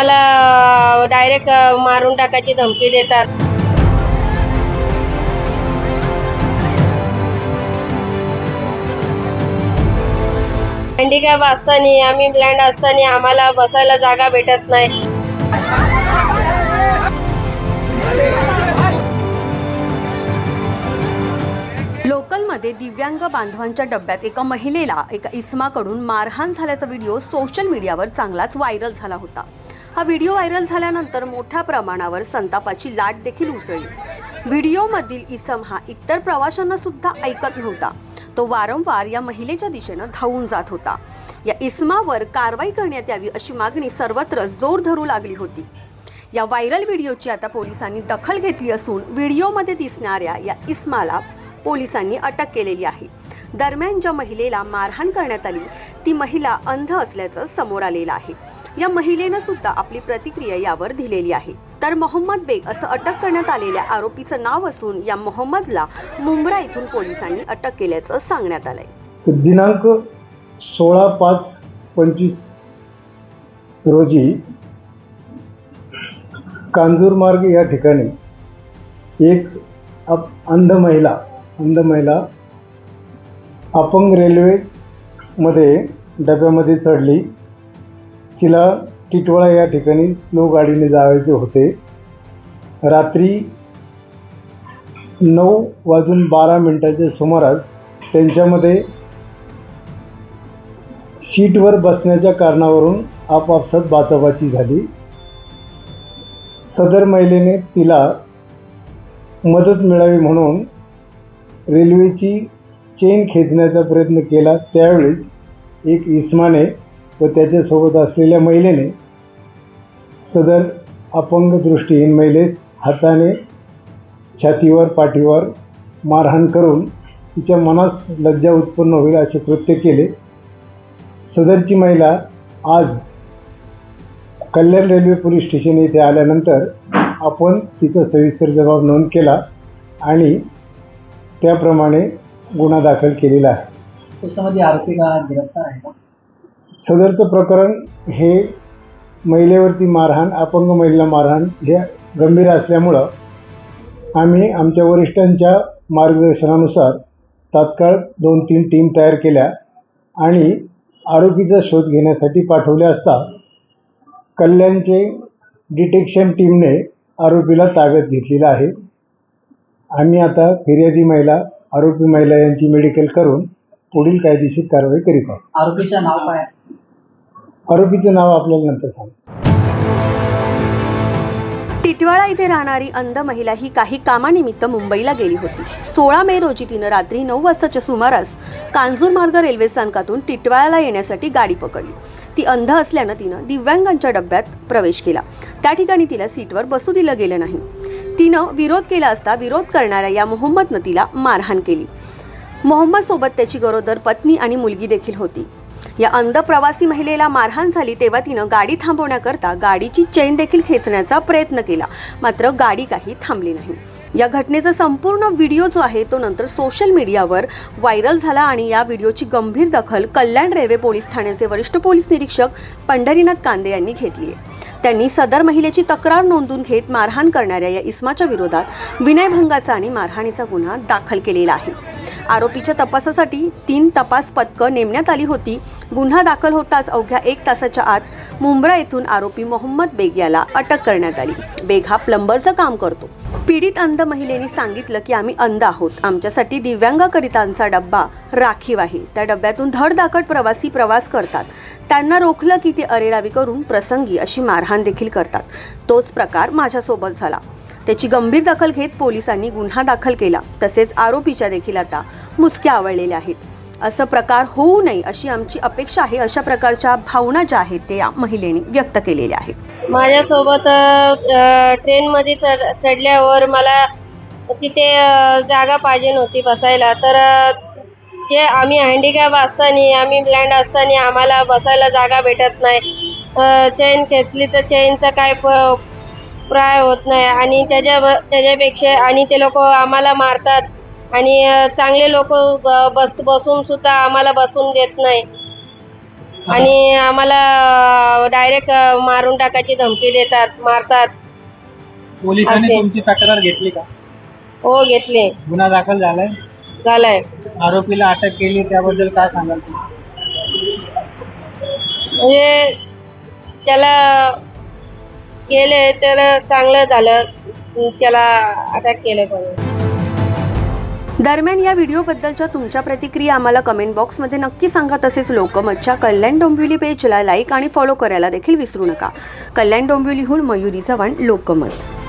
आम्हाला डायरेक्ट मारून टाकायची धमकी देतात. हँडिकॅप असताना आम्ही ब्लँड असताना आम्हाला बसायला जागा भेटत नाही. लोकलमध्ये दिव्यांग बांधवांच्या डब्यात एका महिलेला एका इसमाकडून मारहाण झाल्याचा व्हिडिओ सोशल मीडियावर चांगलाच व्हायरल झाला होता. हा व्हिडिओ व्हायरल झाल्यानंतर मोठ्या प्रमाणावर संतापाची लाट देखील उसळली. व्हिडिओमधील इसम हा इतर प्रवाशांना सुद्धा ऐकत नव्हता. तो वारंवार या महिलेच्या दिशेनं धावून जात होता. या इसमावर कारवाई करण्यात यावी अशी मागणी सर्वत्र जोर धरू लागली होती. या व्हायरल व्हिडिओची आता पोलिसांनी दखल घेतली असून व्हिडिओमध्ये दिसणाऱ्या या इस्माला पोलिसांनी अटक केलेली आहे. दरम्यान ज्या महिलेला मारहाण करण्यात आली ती महिला अंध असल्याचं समोर आलेलं आहे. या महिलेनं सुद्धा आपली प्रतिक्रिया यावर दिलेली आहे. तर मोहम्मद बेग असं अटक करण्यात आलेल्या आरोपीचं नाव असून या मोहम्मदला मुंब्रा इथून पोलिसांनी अटक केल्याचं सांगण्यात आलंय. दिनांक सोळा पाच पंचवीस रोजी कांजूरमार्ग या ठिकाणी एक अप अंध महिला अंध महिला अपंग रेल्वेमध्ये डब्यामध्ये चढली. तिला टिटवाळा या ठिकाणी स्लो गाडीने जावायचे होते. रात्री नऊ वाजून बारा मिनटाच्या सुमारास त्यांच्यामध्ये सीटवर बसण्याच्या कारणावरून आपापसात बाचाबाची झाली. सदर महिलेने तिला मदत मिळावी म्हणून रेल्वेची चेन खेचण्याचा प्रयत्न केला त्यावेळेस एक इस्माने व त्याच्यासोबत असलेल्या महिलेने सदर अपंग दृष्टीहीन महिलेस हाताने छातीवर पाठीवर मारहाण करून तिच्या मनास लज्जा उत्पन्न होईल असे कृत्य केले. सदरची महिला आज कल्याण रेल्वे पोलीस स्टेशन येथे आल्यानंतर आपण तिचा सविस्तर जबाब नोंद केला आणि त्याप्रमाणे गुन्हा दाखल केलेला आहे. त्याच्यामध्ये आरोपी का गिरफ्तार आहे का? सदरचं प्रकरण हे महिलेवरती मारहाण अपंग महिला मारहाण हे गंभीर असल्यामुळं आम्ही आमच्या वरिष्ठांच्या मार्गदर्शनानुसार तात्काळ दोन तीन टीम तयार केल्या आणि आरोपीचा शोध घेण्यासाठी पाठवले असता कल्याणचे डिटेक्शन टीमने आरोपीला ताब्यात घेतलेला आहे. आम्ही आता फिर्यादी महिला आरोपी महिला यांची मेडिकल करून पुढील कायदेशीर कारवाई करीत आहे. आरोपीचं नाव काय? आहे? आरोपीचं नाव आपल्याला नंतर सांग टिटवाळा इथे राहणारी अंध महिला ही काही कामानिमित्त मुंबईला गेली होती. सोळा मे रोजी तिनं रात्री नऊ वाजताच्या सुमारास कांजूर मार्ग रेल्वे स्थानकातून टिटवाळ्याला येण्यासाठी गाडी पकडली. ती अंध असल्यानं तिनं दिव्यांगांच्या डब्यात प्रवेश केला. त्या ठिकाणी तिला सीटवर बसू दिलं गेलं नाही. तिनं विरोध केला असता विरोध करणाऱ्या या मोहम्मदनं तिला मारहाण केली. मोहम्मद सोबत त्याची गरोदर पत्नी आणि मुलगी देखील होती. या अंध प्रवासी महिलेला मारहाण झाली तेव्हा तिनं गाडी थांबवण्याकरता गाडीची चेन देखील खेचण्याचा प्रयत्न केला. मात्र गाडी काही थांबली नाही. या घटनेचा संपूर्ण व्हिडिओ जो आहे तो नंतर सोशल मीडियावर व्हायरल झाला आणि या व्हिडिओची गंभीर दखल कल्याण रेल्वे पोलीस ठाण्याचे वरिष्ठ पोलीस निरीक्षक पंढरीनाथ कांदे यांनी घेतली आहे. त्यांनी सदर महिलेची तक्रार नोंदून घेत मारहाण करणाऱ्या या इस्माच्या विरोधात विनयभंगाचा आणि मारहाणीचा गुन्हा दाखल केलेला आहे. आरोपीच्या तपासासाठी तीन तपास पथकं नेमण्यात आली होती. गुन्हा दाखल होताच अवघ्या एक तासाच्या आत मुंब्रा येथून आरोपी मोहम्मद बेग याला अटक करण्यात आली. बेग हा प्लंबरचं काम करतो. पीडित अंध महिलेने सांगितलं की आम्ही अंध आहोत. आमच्यासाठी दिव्यांगाकरितांचा डब्बा राखीव आहे. त्या डब्यातून धडधाकट प्रवासी प्रवास करतात. त्यांना रोखलं की ते अरेरावी करून प्रसंगी अशी मारहाण देखील करतात. तोच प्रकार माझ्यासोबत झाला. त्याची गंभीर दखल घेत पोलिसांनी गुन्हा दाखल केला. तसेच आरोपीच्या देखील आता मुसक्या आवळलेल्या आहेत. असं प्रकार होऊ नये अशी आमची अपेक्षा आहे. अशा प्रकारच्या भावना ज्या आहेत ते या महिलेने व्यक्त केलेल्या आहेत. माझ्यासोबत ट्रेनमध्ये चढ चढल्यावर मला तिथे जागा पाहिजे नव्हती बसायला. तर जे आम्ही हँडिकॅप असताना आम्ही ब्लँड असताना आम्हाला बसायला जागा भेटत नाही. चेन खेचली तर चेनचा काय प प्राय होत नाही. आणि त्याच्या त्याच्यापेक्षा आणि ते लोक आम्हाला मारतात. आणि चांगले लोक बस बसून सुद्धा आम्हाला बसून देत नाही. आणि आम्हाला डायरेक्ट मारून टाकायची धमकी देतात मारतात. पोलिसांनी असे. तुमची तक्रार घेतली का? हो घेतले. गुन्हा दाखल झालाय? झालाय. आरोपीला अटक केली त्याबद्दल काय सांगाल? तुम्ही? म्हणजे त्याला केले तर चांगलं झालं. त्याला अटॅक केलं कोणी. दरम्यान या व्हिडिओबद्दलच्या तुमच्या प्रतिक्रिया आम्हाला कमेंट बॉक्समध्ये नक्की सांगा. तसेच लोकमतच्या कल्याण डोंबिवली पेजला लाईक आणि फॉलो करायला देखील विसरू नका. कल्याण डोंबिवलीहून मयुरी चव्हाण लोकमत.